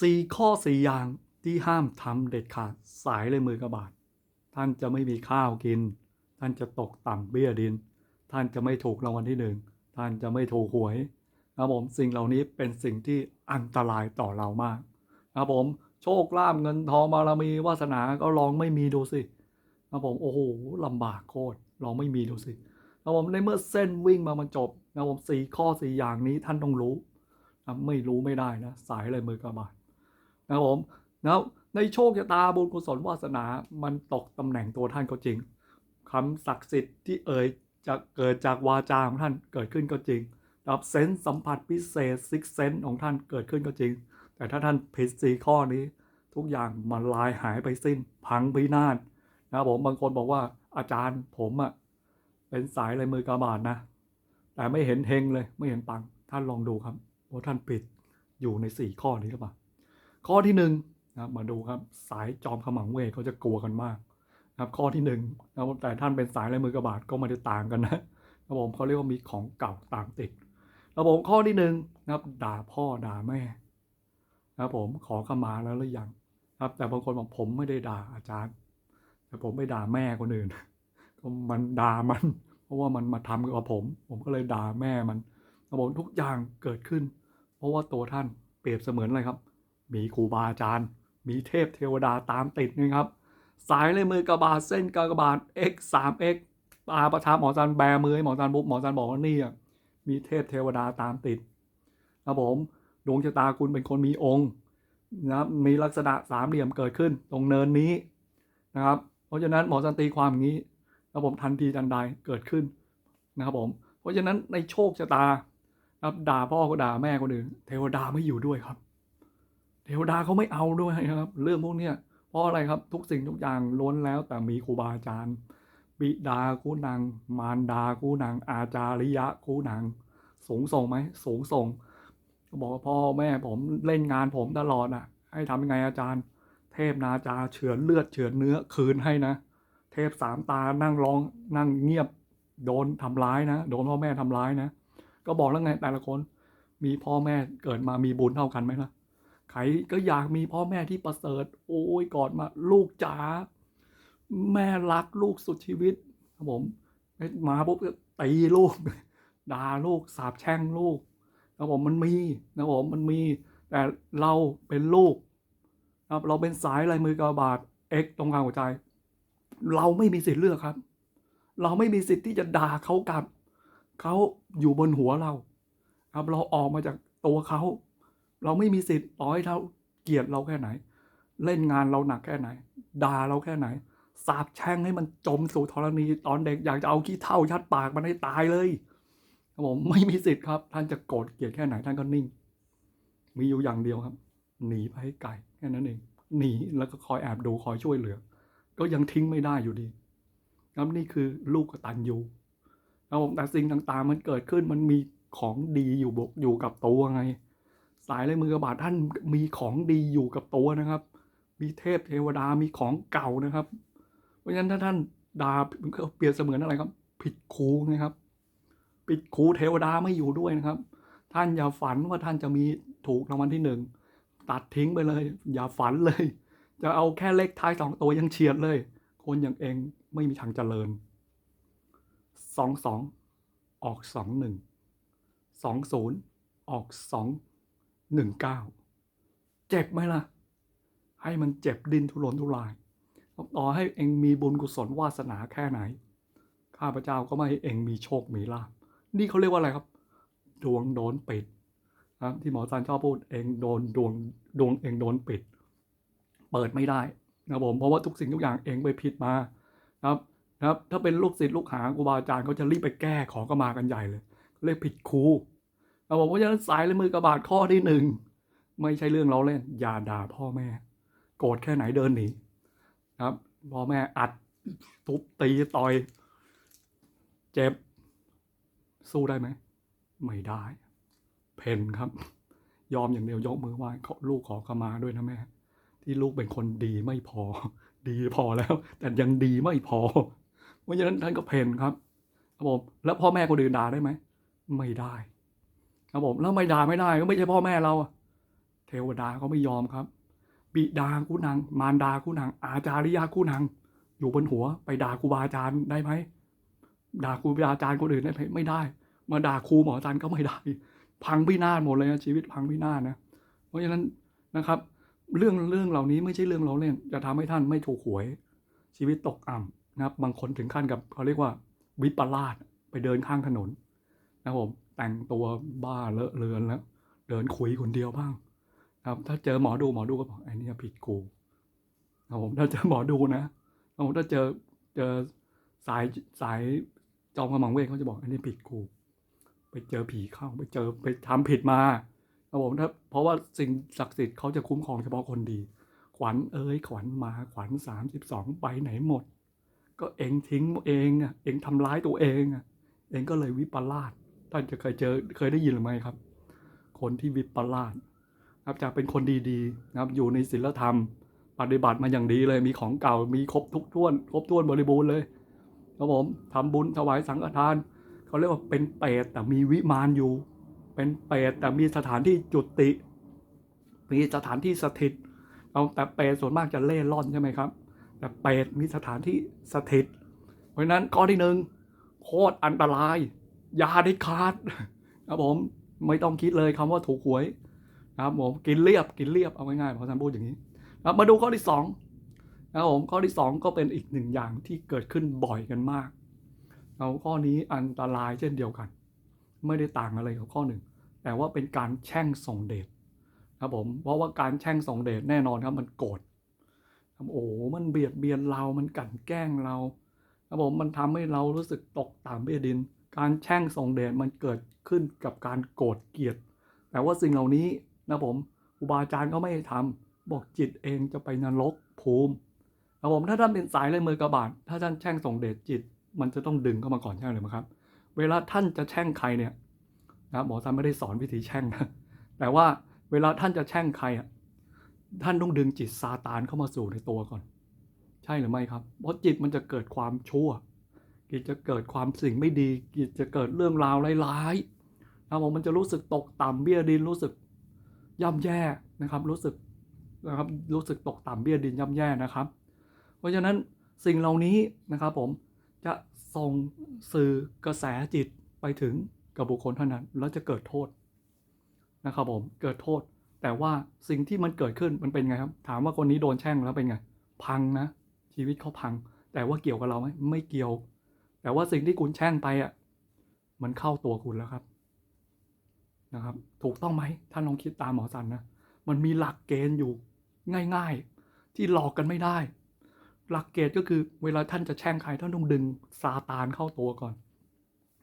สี่ข้อสี่อย่างที่ห้ามทำเด็ดขาดสายเลยมือกระบาดท่านจะไม่มีข้าวกิน ท่านจะตกต่ำเบี้ยดิน ท่านจะไม่ถูกรางวัลที่หนึ่งท่านจะไม่ถูกหวยนะผมสิ่งเหล่านี้เป็นสิ่งที่อันตรายต่อเรามากนะผมโชคลาภเงินทองบารมีวาสนาก็ลองไม่มีดูสินะผมโอ้โหลำบากโคตรลองไม่มีดูสินะผมในเมื่อเส้นวิ่งมามันจบนะผมสี่ข้อสี่อย่างนี้ท่านต้องรู้นะไม่รู้ไม่ได้นะสายเลยมือกระบาด นะครับผมแล้วในโชคชะตาบุญกุศลวาสนา มันตกตำแหน่งตัวท่านก็จริงคำศักดิ์สิทธิ์ที่เอ่ยจะเกิดจากวาจาของท่านเกิดขึ้นก็จริงรับเซนส์สัมผัสพิเศษซิกเซนของท่านเกิดขึ้นก็จริง แต่ถ้าท่านผิดสีข้อนี้ ทุกอย่างมันลายหายไปสิ้น พังพินาศนะครับผมบางคนบอกว่าอาจารย์ผมอะเป็นสายลายมือกาบาดนะ แต่ไม่เห็นเฮงเลยไม่เห็นปัง ท่านลองดูครับว่าท่านผิดอยู่ในสี่ข้อนี้หรือเปล่า ข้อที่หนึ่งนะครับมาดูครับสายจอมขมังเวทเขาจะกลัวกันมากนะครับข้อที่หนึ่งนะครับแต่ท่านเป็นสายลายมือกาบาดก็ไม่ได้ต่างกันนะครับผมเขาเรียกว่ามีของเก่าตามติดรับผมข้อที่หนึ่งนะครับ ด่าพ่อด่าแม่นะครับผมขอขมาแล้วหรือยังครับ แต่บางคนบอกผมไม่ได้ด่าอาจารย์ แต่ผมไปด่าแม่คนอื่นก็มันด่ามัน เพราะว่ามันมาทำกับผม ผมก็เลยด่าแม่มันรับผมทุกอย่างเกิดขึ้น เพราะว่าตัวท่านเปรียบเสมือนอะไรครับ มีครูบาอาจารย์ มีเทพเทวดาตามติดนะครับ สายเลยมือกระบาดเส้นกากบาท x 3 x ปาประทับหมอจันแบมือให้หมอจันบุ๊บหมอจันบอกว่านี่อะมีเทพเทวดาตามติดครับผมดวงชะตาคุณเป็นคนมีองค์นะครับมีลักษณะสามเหลี่ยมเกิดขึ้นตรงเนินนี้นะครับ เพราะฉะนั้นหมอจันตีความอย่างนี้ครับผมทันทีทันใดเกิดขึ้นนะครับผม เพราะฉะนั้นในโชคชะตาครับด่าพ่อก็ด่าแม่คนอื่นเทวดาไม่อยู่ด้วยครับ เทวดาเขาไม่เอาด้วยครับ เรื่องพวกเนี้ยเพราะอะไรครับทุกสิ่งทุกอย่างล้นแล้วแต่มีครูบาอาจารย์ บิดาคู่นางมารดาคู่นางอาจาริยะคู่นางสูงส่งไหมสูงส่งก็บอกว่าพ่อแม่ผมเล่นงานผมตลอดอะ ให้ทำยังไงอาจารย์ เทพนาจาเฉือนเลือดเฉือนเนื้อคืนให้นะ เทพสามตานั่งร้องนั่งเงียบ โดนทำร้ายนะโดนพ่อแม่ทำร้ายนะ ก็บอกแล้วไงแต่ละคน มีพ่อแม่เกิดมามีบุญเท่ากันไหมล่ะ ใครก็อยากมีพ่อแม่ที่ประเสริฐ โอ้ยกอดมาลูกจ๋าแม่รักลูกสุดชีวิตครับผมมาปุ๊บก็ตีลูกด่าลูกสาบแช่งลูกครับผมมันมีนะครับผมมันมีแต่เราเป็นลูกครับเราเป็นสายลายมือกระบาดเอ็กตรงกลางหัวใจ เราไม่มีสิทธิ์เลือกครับ เราไม่มีสิทธิ์ที่จะด่าเขากลับเขาอยู่บนหัวเรา ครับเราออกมาจากตัวเขา เราไม่มีสิทธิ์ต่อให้เขาเกลียดเราแค่ไหน เล่นงานเราหนักแค่ไหน ด่าเราแค่ไหน สาบแช่งให้มันจมสู่ธรณีตอนเด็กอยากจะเอาขี้เท่ายัดปากมันให้ตายเลยผมไม่มีสิทธิ์ครับ ท่านจะโกรธเกลียดแค่ไหนท่านก็นิ่ง มีอยู่อย่างเดียวครับ หนีไปให้ไกลแค่นั้นเองหนีแล้วก็คอยแอบดูคอยช่วยเหลือ ก็ยังทิ้งไม่ได้อยู่ดีครับนี่คือลูกกตัญญูครับผมแต่สิ่งต่างๆ มันเกิดขึ้นมันมีของดีอยู่บกอยู่กับตัวไง สายลายมือกระบาดท่านมีของดีอยู่กับตัวนะครับ มีเทพเทวดามีของเก่านะครับ เพราะฉะนั้นถ้าท่านด่าเปรียบเสมือนอะไรครับ ผิดครูนะครับ ผิดครูเทวดาไม่อยู่ด้วยนะครับ ท่านอย่าฝันว่าท่านจะมีถูกรางวัลที่หนึ่งตัดทิ้งไปเลย อย่าฝันเลย จะเอาแค่เลขท้ายสองตัวยังเฉียดเลย คนอย่างเองไม่มีทางเจริญสองสองออกสองหนึ่งสองศูนย์ออกสอง หนึ่งเก้าเจ็บไหมล่ะ ให้มันเจ็บดินทุรนทุราย ต่อให้เองมีบุญกุศลวาสนาแค่ไหน ข้าพเจ้าก็ไม่ให้เองมีโชคมีลาภนี่เขาเรียกว่าอะไรครับ ดวงโดนปิดนะที่หมอจันชอบพูดเองโดนดวงดวงเองโดนปิด เปิดไม่ได้นะครับผมเพราะว่าทุกสิ่งทุกอย่างเองไปผิดมานะครับนะครับถ้าเป็นลูกศิษย์ลูกหาครูบาอาจารย์เขาจะรีบไปแก้ขอก็มากันใหญ่เลย เรียกผิดครู นะครับผมเพราะฉะสายและมือกระบาดข้อที่หนึ่งไม่ใช่เรื่องเราเล่น อย่าด่าพ่อแม่ โกรธแค่ไหนเดินหนีครับพ่อแม่อัดทุบตีต่อย เจ็บ สู้ได้ไหม ไม่ได้ เพนครับ ยอมอย่างเดียวยกมือไหว้ขอลูกขอขมาด้วยนะแม่ ที่ลูกเป็นคนดีไม่พอ ดีพอแล้ว แต่ยังดีไม่พอ เพราะฉะนั้นท่านก็เพนครับครับผมแล้วพ่อแม่คนอื่นด่าได้ไหม ไม่ได้ ครับผมแล้วไม่ด่าไม่ได้ก็ไม่ใช่พ่อแม่เรา เทวดาก็ไม่ยอมครับ บิดาคู่นางมารดาคู่นางอาจาริยะคู่นางอยู่บนหัวไปด่าครูบาอาจารย์ได้ไหมด่าครูบาอาจารย์คนอื่นได้ไหมไม่ได้ มาด่าครูหมออาจารย์ก็ไม่ได้ พังพินาศหมดเลยนะชีวิตพังพินาศนะ เพราะฉะนั้นนะครับ เรื่องเรื่องเหล่านี้ไม่ใช่เรื่องเราเล่น จะทำให้ท่านไม่ถูกหวย ชีวิตตกอ่ำนะครับ บางคนถึงขั้นกับเขาเรียกว่า วิปลาสไปเดินข้างถนนนะครับผม แต่งตัวบ้าเลอะเลือนแล้วเดินคุยคนเดียวบ้างครับ ถ้าเจอหมอดูหมอดูก็บอกไอ้นี่ผิดกูนะครับผมถ้าเจอหมอดูนะครับผมถ้าเจอเจอสายสายจอมกำมังเวทเขาจะบอกอ้นี่ผิดกู ไปเจอผีเข้าไปเจอไปทำผิดมาครับผมถ้าเพราะว่าสิ่งศักดิ์สิทธิ์เขาจะคุ้มครองเฉพาะคนดี ขวัญเอ้ยขวัญมาขวัญสามสิบสองไปไหนหมด ก็เองทิ้งเองอะเองทำร้ายตัวเองอะเองก็เลยวิปลาส ท่านจะเคยเจอเคยได้ยินหรือไม่ครับ คนที่วิปลาสครับจากเป็นคนดีๆนะครับอยู่ในศีลธรรม ปฏิบัติมาอย่างดีเลยมีของเก่ามีครบทุกท้วน ครบถ้วนบริบูรณ์เลยครับผมทำบุญถวายสังฆทานเขาเรียกว่าเป็นเปรตแต่มีวิมานอยู่ เป็นเปรตแต่มีสถานที่จุติ มีสถานที่สถิตเอาแต่เปรตส่วนมากจะเล่ร่อนใช่ไหมครับแต่เปรตมีสถานที่สถิต เพราะฉะนั้นข้อที่หนึ่งโคตรอันตราย อยาได้ขาดครับผมไม่ต้องคิดเลยคำว่าถูกหวยนะครับผมกินเรียบกินเรียบเอาง่ายๆเพราะท่านพูดอย่างนี้ครับมาดูข้อที่สองนะครับผมข้อที่สองก็เป็นอีกหนึ่งอย่างที่เกิดขึ้นบ่อยกันมากเอาข้อนี้อันตรายเช่นเดียวกัน ไม่ได้ต่างอะไรกับข้อหนึ่งแต่ว่าเป็นการแช่งส่งเดชครับผมเพราะว่าการแช่งส่งเดชแน่นอนครับมันโกรธครับโอ้มันเบียดเบียนเรา มันกั่นแกล้งเราครับผมมันทำให้เรารู้สึกตกต่ำเบี้ยดิน การแช่งส่งเดชมันเกิดขึ้นกับการโกรธเกลียด แต่ว่าสิ่งเหล่านี้นะผมครูบาจารย์ก็ไม่ให้ทำบอกจิตเองจะไปนรกภูมิครับผมถ้าท่านเป็นสายเลยมือกระบาดถ้าท่านแช่งส่งเดชจิต มันจะต้องดึงเข้ามาก่อนใช่ไหมครับ เวลาท่านจะแช่งใครเนี่ยนะหมอท่านไม่ได้สอนวิธีแช่งนะแต่ว่าเวลาท่านจะแช่งใครอะท่านต้องดึงจิตซาตานเข้ามาสู่ในตัวก่อน ใช่หรือไม่ครับ เพราะจิตมันจะเกิดความชั่ว กิจจะเกิดความสิ่งไม่ดี กิจจะเกิดเรื่องราวร้ายๆนะผมมันจะรู้สึกตกต่ำเบี้ยดินรู้สึกย่ำแย่นะครับ รู้สึกนะครับรู้สึกตกต่ำเบี้ยดินย่ำแย่นะครับ เพราะฉะนั้นสิ่งเหล่านี้นะครับผมจะส่งสื่อกระแสจิตไปถึงกับบุคคลเท่านั้นแล้วจะเกิดโทษนะครับผมเกิดโทษ แต่ว่าสิ่งที่มันเกิดขึ้นมันเป็นไงครับ ถามว่าคนนี้โดนแช่งแล้วเป็นไง พังนะ ชีวิตเขาพัง แต่ว่าเกี่ยวกับเราไหมไม่เกี่ยว แต่ว่าสิ่งที่คุณแช่งไปอะ มันเข้าตัวคุณแล้วครับ นะครับ ถูกต้องไหมท่านลองคิดตามหมอสันนะมันมีหลักเกณฑ์อยู่ง่าย ๆ ที่หลอกกันไม่ได้ หลักเกณฑ์ก็คือเวลาท่านจะแช่งใครท่านต้องดึงซาตานเข้าตัวก่อน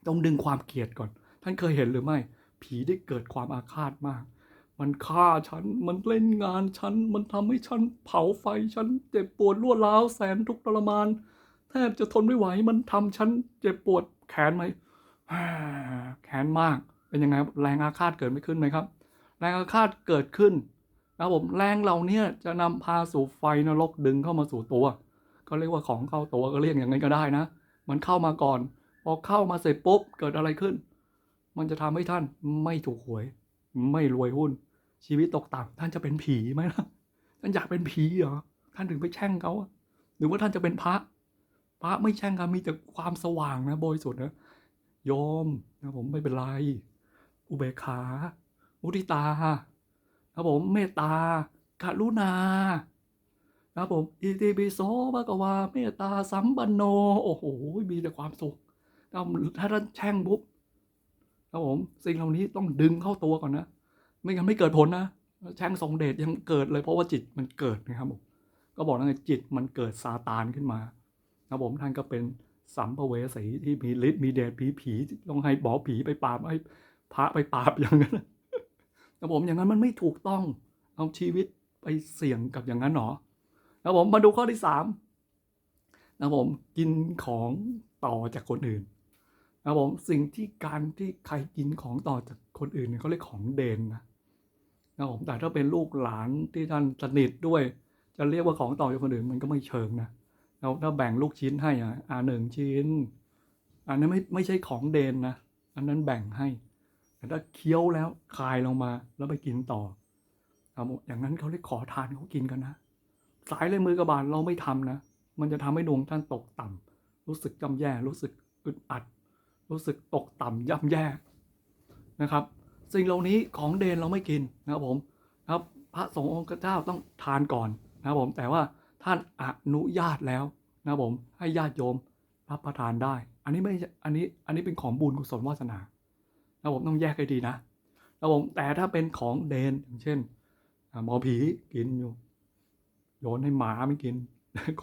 ต้องดึงความเกลียดก่อน ท่านเคยเห็นหรือไม่ ผีได้เกิดความอาฆาตมาก มันฆ่าฉัน มันเล่นงานฉัน มันทำให้ฉันเผาไฟฉันเจ็บปวดรวดร้าวแสนทุกข์ทรมาน แทบจะทนไม่ไหวมันทำฉันเจ็บปวดแขนไหมแขนมากเป็นยังไงแรงอาฆาตเกิดไม่ขึ้นไหมครับ แรงอาฆาตเกิดขึ้นนะครับผมแรงเหล่านี้จะนำพาสู่ไฟนรกดึงเข้ามาสู่ตัว ก็เรียกว่าของเข้าตัวก็เรียกอย่างนั้นก็ได้นะ มันเข้ามาก่อน พอเข้ามาเสร็จปุ๊บเกิดอะไรขึ้น มันจะทำให้ท่านไม่ถูกหวย ไม่รวยหุ้น ชีวิตตกต่ำท่านจะเป็นผีไหมล่ะท่านอยากเป็นผีเหรอท่านถึงไปแช่งเขาหรือว่าท่านจะเป็นพระ พระไม่แช่งครับมีแต่ความสว่างนะบริสุทธิ์นะโยมนะผมไม่เป็นไร อุเบกขา มุทิตาครับผมเมตตาการุณาครับผมอิติปิโสภะกวาเมตตาสัมปันโน โอ้โหมีแต่ความสุขถ้าท่านแช่งปุ๊บครับผมสิ่งเหล่านี้ต้องดึงเข้าตัวก่อนนะ ไม่งั้นไม่เกิดผลนะแช่งทรงเดชยังเกิดเลยเพราะว่าจิตมันเกิดนะครับผมก็บอกแล้วไงจิตมันเกิดซาตานขึ้นมา ครับผมท่านก็เป็นสัมภเวสีที่มีฤทธิ์มีเดชผีผีต้องให้บอกผีไปปราบให้พระไปปราบอย่างนั้นครับผมอย่างนั้นมันไม่ถูกต้อง เอาชีวิตไปเสี่ยงกับอย่างนั้นหรอครับผมมาดูข้อที่สามนะผมกินของต่อจากคนอื่นนะผมสิ่งที่การที่ใครกินของต่อจากคนอื่นเนี่ยเขาเรียกของเดนนะนะผมแต่ถ้าเป็นลูกหลานที่ท่านสนิทด้วย จะเรียกว่าของต่อจากคนอื่นมันก็ไม่เชิงนะ เราถ้าแบ่งลูกชิ้นให้อะอ่าหนึ่งชิ้น อันนั้นไม่ไม่ใช่ของเดนนะ อันนั้นแบ่งให้ แต่ถ้าเคี้ยวแล้วคายลงมาแล้วไปกินต่อครับผมอย่างนั้นเขาเรียกขอทานเขากินกันนะ สายเลยมือกระบาลเราไม่ทำนะ มันจะทำให้ดวงท่านตกต่ำรู้สึกยำแย่รู้สึกอึดอัด รู้สึกตกต่ำย่ำแย่นะครับ สิ่งเหล่านี้ของเดนเราไม่กินนะครับผมครับพระสงฆ์องค์เจ้าต้องทานก่อนนะครับผมแต่ว่าท่านอนุญาตแล้ว นะผมให้ญาติโยมรับประทานได้ อันนี้ไม่อันนี้อันนี้เป็นของบุญกุศลวาสนานะผมต้องแยกให้ดีนะนะผมแต่ถ้าเป็นของเดนอย่างเช่นหมอผีกินอยู่โยนให้หมาไม่กิน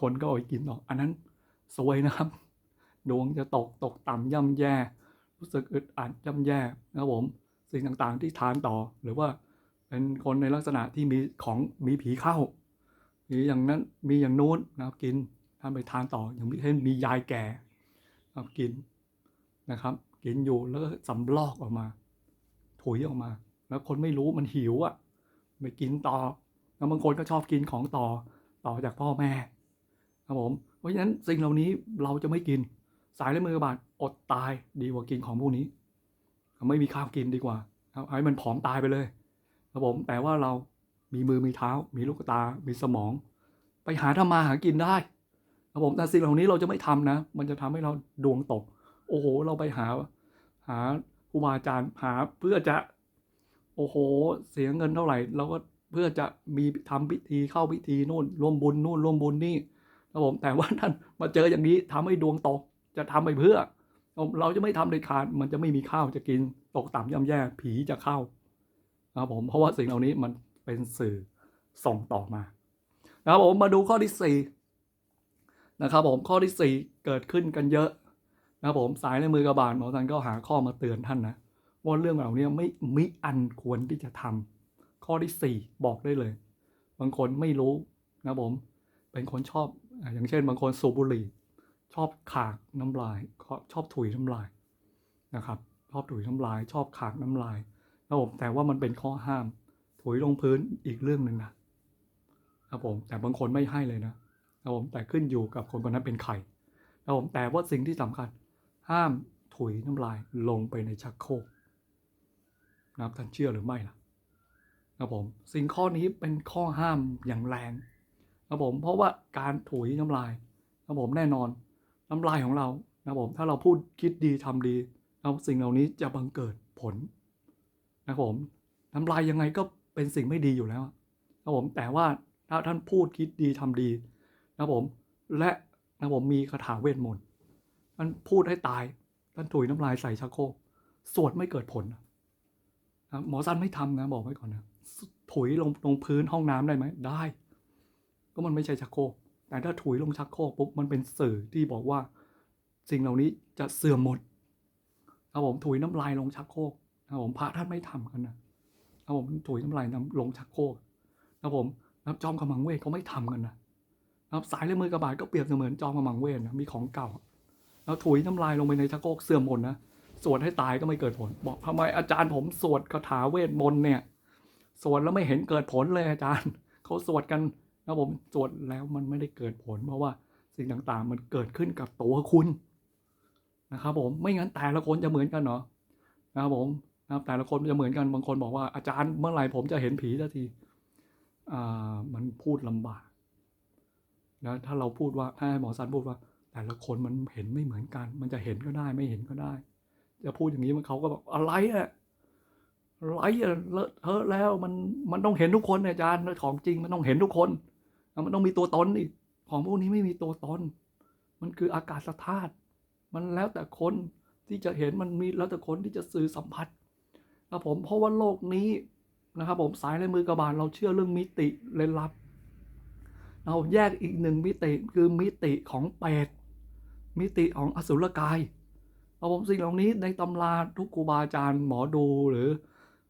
คนก็เอาไปกินหรอก อันนั้นซวยนะครับ ดวงจะตกตกต่ำย่ำแย่ รู้สึกอึดอัดย่ำแย่นะครับผมสิ่งต่างๆที่ทานต่อหรือว่าเป็นคนในลักษณะที่มีของมีผีเข้ามีอย่างนั้นมีอย่างนู้นนะครับกิน ท่านไปทานต่ออย่างเช่นมียายแก่นะครับกินนะครับ กินอยู่แล้วก็สำลอกออกมาถุยออกมา แล้วคนไม่รู้มันหิวอะไปกินต่อ แล้วบางคนก็ชอบกินของต่อต่อจากพ่อแม่ครับผมเพราะฉะนั้นสิ่งเหล่านี้เราจะไม่กิน สายและมือกระบาดอดตายดีกว่ากินของพวกนี้ ไม่มีข้าวกินดีกว่าครับให้มันผอมตายไปเลยครับผมแต่ว่าเรามีมือมีเท้า มีลูกตา มีสมอง ไปหาทำมาหากินได้ ครับผมแต่สิ่งเหล่านี้เราจะไม่ทำนะ มันจะทำให้เราดวงตก โอ้โห เราไปหา หาครูบาอาจารย์หาเพื่อจะ โอ้โห เสียเงินเท่าไหร่เราก็เพื่อจะมีทำพิธีเข้าพิธีนู่นร่วมบุญนู่นร่วมบุญนี่ครับผมแต่ว่าท่านมาเจออย่างนี้ทำให้ดวงตก จะทำไปเพื่อ เราจะไม่ทำเด็ดขาดมันจะไม่มีข้าวจะกินตกต่ำย่ำแย่ผีจะเข้านะครับผมเพราะว่าสิ่งเหล่านี้มันเป็นสื่อส่งต่อมานะครับผมมาดูข้อที่สี่ นะครับผมข้อที่สี่เกิดขึ้นกันเยอะนะครับผมสายในมือกระบาลหมอทันก็หาข้อมาเตือนท่านนะว่าเรื่องเหล่านี้ไม่มิอันควรที่จะทำข้อที่สี่บอกได้เลย บางคนไม่รู้นะครับผมเป็นคนชอบอย่างเช่น บางคนสูบบุหรี่ ชอบขากน้ำลายชอบถุยน้ำลายนะครับชอบถุยน้ำลาย ชอบขากน้ำลายนะครับผมแต่ว่ามันเป็นข้อห้าม ถุยลงพื้นอีกเรื่องหนึ่งนะครับผมแต่บางคนไม่ให้เลยนะ ครับผมแต่ขึ้นอยู่กับคนคนนั้นเป็นใครนะครับผมแต่ว่าสิ่งที่สำคัญ ห้ามถุยน้ำลายลงไปในชักโครกนะครับท่านเชื่อหรือไม่ล่ะนะครับผมสิ่งข้อนี้เป็นข้อห้ามอย่างแรงนะครับผมเพราะว่าการถุยน้ำลายนะครับผมแน่นอนน้ำลายของเรานะครับผมถ้าเราพูดคิดดีทำดีนะครับสิ่งเหล่านี้จะบังเกิดผลนะครับผมน้ำลายยังไงก็เป็นสิ่งไม่ดีอยู่แล้วนะครับผมแต่ว่าถ้าท่านพูดคิดดีทำดี นะผมและนะผมมีคาถาเวทมนต์ท่านพูดให้ตายท่านถุยน้ำลายใส่ชักโครกสวดไม่เกิดผลนะหมอสันไม่ทำนะบอกไว้ก่อนนะถุยลงลงพื้นห้องน้ำได้ไหมได้ ก็มันไม่ใช่ชักโครกแต่ถ้าถุยลงชักโครกปุ๊บมันเป็นสื่อที่บอกว่า สิ่งเหล่านี้จะเสื่อมหมดครับผมถุยน้ำลายลงชักโครกครับผมพระท่านไม่ทำกันนะครับผมถุยน้ำลายน้ำลงชักโครกครับผมนับจอมกำมังเวทเขาไม่ทำกันนะ ครับสายและมือกระบาดก็เปรียบเสมือนจอมกำมังเวทนะมีของเก่า แล้วถุยน้ำลายลงไปในชักโครกเสื่อมหมดนะสวดให้ตายก็ไม่เกิดผล บอกทำไมอาจารย์ผมสวดคาถาเวทมนต์เนี่ยสวดแล้วไม่เห็นเกิดผลเลยอาจารย์เขาสวดกันนะผมตรวจแล้วมันไม่ได้เกิดผล เพราะว่าสิ่งต่างๆ มันเกิดขึ้นกับตัวคุณนะครับผมไม่งั้นแต่ละคนจะเหมือนกันเหรอนะครับผมนะครับแต่ละคนจะเหมือนกันบางคนบอกว่าอาจารย์เมื่อไหร่ผมจะเห็นผีสักทีอ่ามันพูดลำบาก แล้วถ้าเราพูดว่าถ้าให้หมอสันพูดว่า แต่ละคนมันเห็นไม่เหมือนกัน มันจะเห็นก็ได้ไม่เห็นก็ได้ จะพูดอย่างนี้มันเขาก็แบอกอะไรอะไรอะเลอะเทอะแล้วมันมันต้องเห็นทุกคนเนี่ยอาจารย์ของจริงมันต้องเห็นทุกคนมันต้องมีตัวตนอีกของพวกนี้ไม่มีตัวตน มันคืออากาศธาตุมันแล้วแต่คนที่จะเห็นมันมีแล้วแต่คนที่จะสื่อสัมผัสนะผมเพราะว่าโลกนี้นะครับผมสายในมือกระบาลเราเชื่อเรื่องมิติเลนลับ เราแยกอีกหนึ่งมิติคือมิติของเปรตมิติของอสุรกายเอาผมสิ่งเหล่านี้ในตำราทุกครูบาอาจารย์หมอดูหรือ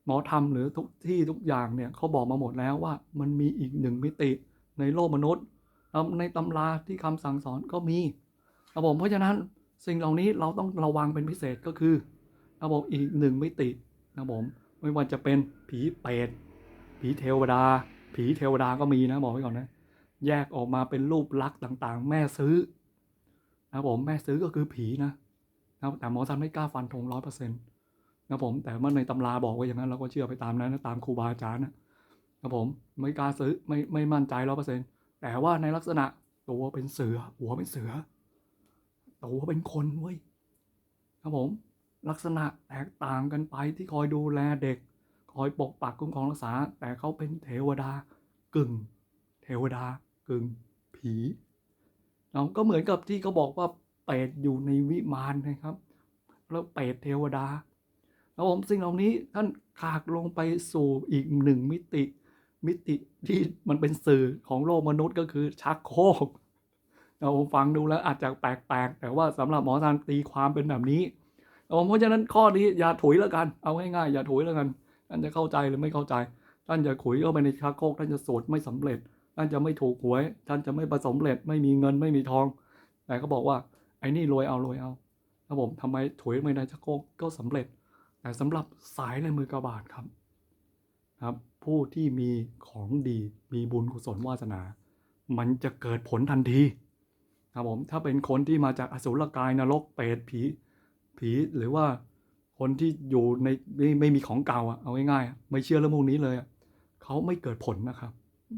หมอธรรมหรือทุกที่ทุกอย่างเนี่ยเขาบอกมาหมดแล้วว่ามันมีอีกหนึ่งมิติในโลกมนุษย์ ในตำราที่คำสั่งสอนก็มีครับผมเพราะฉะนั้นสิ่งเหล่านี้เราต้องระวังเป็นพิเศษก็คือครับผมอีกหนึ่งมิตินะผมไม่ว่าจะเป็นผีเปรตผีเทวดา ผีเทวดาก็มีนะบอกไว้ก่อนนะ แยกออกมาเป็นรูปลักษณ์ต่างๆ แม่ซื้อนะผมแม่ซื้อก็คือผีนะนะแต่หมอสันไม่กล้าฟันธงร้อยเปอร์เซ็นต์นะผมแต่เมื่อในตำราบอกไว้อย่างนั้นเราก็เชื่อไปตามนั้นนะตามครูบาอาจารย์นะครับผมไม่กล้าซื้อไม่ไม่มั่นใจร้อยเปอร์เซ็นต์แต่ว่าในลักษณะตัวเป็นเสือหัวเป็นเสือตัวเป็นคนเว้ยครับผมลักษณะแตกต่างกันไปที่คอยดูแลเด็ก คอยปกปักคุ้มครองรักษา แต่เขาเป็นเทวดากึ่ง เทวดา กึ่งผีเราก็เหมือนกับที่เขาบอกว่าเปรตอยู่ในวิมานนะครับ แล้วเปรตเทวดาแล้วผมสิ่งเหล่านี้ท่านขากลงไปสู่อีกหนึ่งมิติ มิติที่มันเป็นสื่อของโลกมนุษย์ก็คือชักโครกเราฟังดูแล้วอาจจะแปลกๆ แต่ว่าสำหรับหมอทานตีความเป็นแบบนี้เพราะฉะนั้นข้อนี้อย่าถุยแล้วกัน เอาง่ายๆอย่าถุยแล้วกันท่านจะเข้าใจหรือไม่เข้าใจ ท่านจะขุยเข้าไปในชักโครกท่านจะสวดไม่สำเร็จ ท่านจะไม่ถูกหวย ท่านจะไม่ประสมเร็จไม่มีเงินไม่มีทอง แต่เขาบอกว่าไอ้นี่รวยเอารวยเอาครับผมทำไมถุยไม่ในชักโครกก็สำเร็จ แต่สำหรับสายในมือกระบาดครับครับ ผู้ที่มีของดีมีบุญกุศลวาสนา มันจะเกิดผลทันทีครับผมถ้าเป็นคนที่มาจากอสุรกายนรกเปรตผีผีหรือว่าคนที่อยู่ในไม่ไม่มีของเก่าอะเอาง่ายๆไม่เชื่อเรื่องพวกนี้เลยเขาไม่เกิดผลนะครับ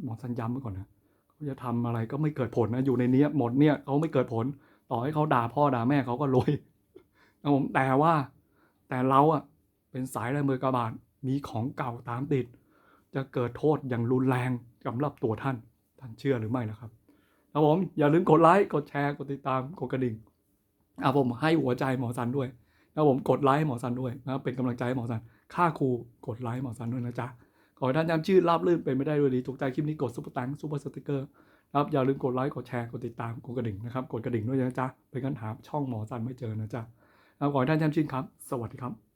หมอสัญย้ำไว้ก่อนนะเขาจะทำอะไรก็ไม่เกิดผลนะอยู่ในเนี้ยหมดเนี่ยเขาไม่เกิดผล ต่อให้เขาด่าพ่อด่าแม่เขาก็รวยครับผมแต่ว่าแต่เราอะเป็นสายลายมือกระบาดมีของเก่าตามติด จะเกิดโทษอย่างรุนแรงสำหรับตัวท่านท่านเชื่อหรือไม่นะครับครับผมอย่าลืมกดไลค์กดแชร์กดติดตามกดกระดิ่งอะผมให้หัวใจหมอซันด้วยนะผมกดไลค์หมอซันด้วยนะเป็นกำลังใจให้หมอซันค่าครูกดไลค์หมอซันด้วยนะจ๊ะ ขอให้ท่านจำชื่อราบลื่นเป็นไม่ได้ด้วยดีถูกใจคลิปนี้กดซุปเปอร์ตังซุปเปอร์สติกเกอร์ครับอย่าลืมกดไลค์กดแชร์กดติดตามกดกระดิ่งนะครับกดกระดิ่งด้วยนะจ๊ะเป็นกันหาช่องหมอซันไม่เจอนะจ๊ะขอให้ท่านจำชื่อครับ สวัสดีครับ